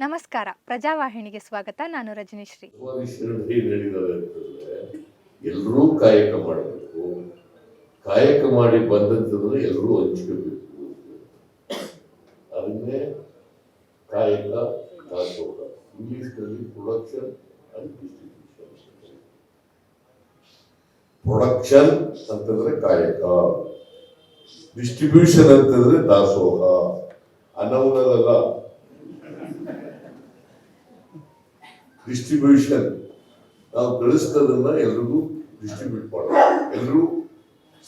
ನಮಸ್ಕಾರ. ಪ್ರಜಾವಾಹಿನಿಗೆ ಸ್ವಾಗತ. ನಾನು ರಜನೀಶ್ರೀ. ಎಲ್ಲರೂ ಕಾಯಕ ಮಾಡಬೇಕು. ಕಾಯಕ ಮಾಡಿ ಬಂದಂತಂದ್ರೆ ಎಲ್ಲರೂ ಹಂಚ್ಕೋಬೇಕು. ಅದನ್ನೇ ಕಾಯಕ ದಾಸೋಹ ಇಂಗ್ಲಿಷ್ನಲ್ಲಿ ಪ್ರೊಡಕ್ಷನ್ ಅಂಡ್ ಡಿಸ್ಟ್ರಿಬ್ಯೂಷನ್ ಪ್ರೊಡಕ್ಷನ್ ಅಂತಂದ್ರೆ ಕಾಯಕ. ಡಿಸ್ಟ್ರಿಬ್ಯೂಷನ್ ಅಂತಂದ್ರೆ ದಾಸೋಹ. ಅನ್ನವುದಲ್ಲ ಡಿಸ್ಟ್ರಿಬ್ಯೂಷನ್ ನಾವು ಕಳಿಸ್ತದನ್ನ ಎಲ್ರಿಗೂ ಡಿಸ್ಟ್ರಿಬ್ಯೂಟ್ ಮಾಡಬೇಕು. ಎಲ್ಲರೂ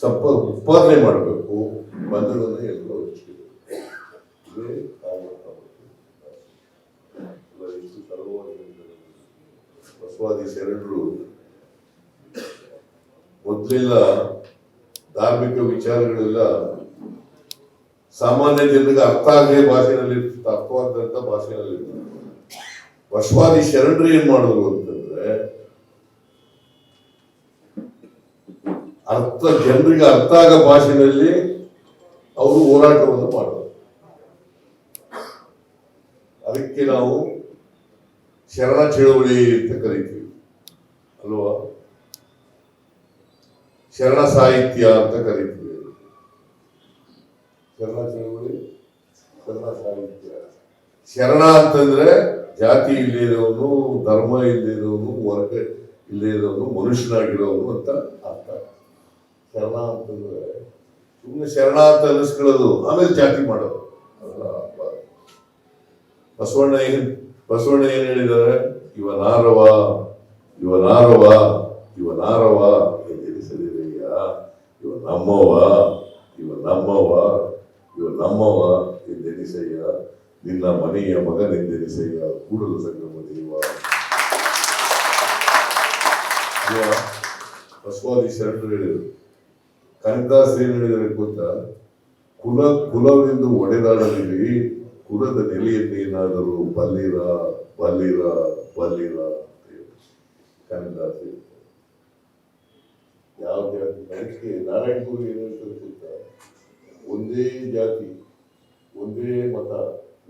ಸಂಪ, ಉತ್ಪಾದನೆ ಮಾಡಬೇಕು. ಬಂದದನ್ನ ಎಲ್ಲರೂ ಬಸವಾದಿ ಶರಣರು ಮೊದಲೆಲ್ಲ ಧಾರ್ಮಿಕ ವಿಚಾರಗಳೆಲ್ಲ ಸಾಮಾನ್ಯ ಜನರಿಗೆ ಅರ್ಥ ಆಗದೆ ಭಾಷೆಯಲ್ಲಿ ಅರ್ಥವಾದಂತ ಭಾಷೆನಲ್ಲಿ ಬಸವಾದಿ ಶರಣರು ಏನ್ ಮಾಡಿದ್ರು ಅಂತಂದ್ರೆ, ಅರ್ಥ ಜನರಿಗೆ ಅರ್ಥ ಆಗ ಭಾಷೆಯಲ್ಲಿ ಅವರು ಹೋರಾಟವನ್ನು ಮಾಡೋದು ಅದಕ್ಕೆ ನಾವು ಶರಣ ಚಳುವಳಿ ಅಂತ ಕರಿತೀವಿ. ಅಲ್ವಾ? ಶರಣ ಸಾಹಿತ್ಯ ಅಂತ ಕರಿತೀವಿ. ಶರಣ ಚಳುವಳಿ, ಶರಣ ಸಾಹಿತ್ಯ. ಶರಣ ಅಂತಂದ್ರೆ ಜಾತಿ ಇಲ್ಲದಿರೋನು ಧರ್ಮ ಇಲ್ಲದಿರೋನು ವರ್ಗ ಇಲ್ಲದಿರೋನು ಮನುಷ್ಯನಾಗಿರೋನು ಅಂತ ಅರ್ಥ. ಶರಣ ಅಂತಂದ್ರೆ ಸುಮ್ಮನೆ ಶರಣ ಅಂತ ಅನಿಸ್ಕೊಳ್ಳೋದು ಆಮೇಲೆ ಜಾತಿ ಮಾಡೋದು. ಬಸವಣ್ಣ ಏನ್ ಬಸವಣ್ಣ ಏನ್ ಹೇಳಿದ್ದಾರೆ ಇವನಾರವ ಇವನಾರವ ಇವನಾರವ. ಎಂದೆನಿಸಲಿರಯ್ಯ ಇವ ನಮ್ಮವ ಇವ ನಮ್ಮವ ಇವ ನಮ್ಮವ. ಎಂದೆನಿಸಯ್ಯ ನಿನ್ನ ಮನೆಯ ಮಗನೆಂದೆನಿಸಯ್ಯ ಕೂಡಲು ಸಂಗಮ ದೇವ. ಬಸವಾದಿ ಶರಣರು ಹೇಳಿದರು. ಕನಕದಾಸ ಏನು ಹೇಳಿದರೆ ಗೊತ್ತಾ? ಕುಲ, ಕುಲವೆಂದು ಒಡೆದಾಡಲಿರಿ ಕುಲದ ನೆಲೆಯನ್ನೇನಾದರೂ ಬಲ್ಲಿರ ಬಲ್ಲಿರ ಬಲ್ಲಿರ ಅಂತ ಹೇಳಿ. ಯಾವ ಜಾತಿ? ಅದಕ್ಕೆ ನಾರಾಯಣ ಗುರು ಏನು ಹೇಳ್ತಾರೆ ಒಂದೇ ಜಾತಿ, ಒಂದೇ ಮತ.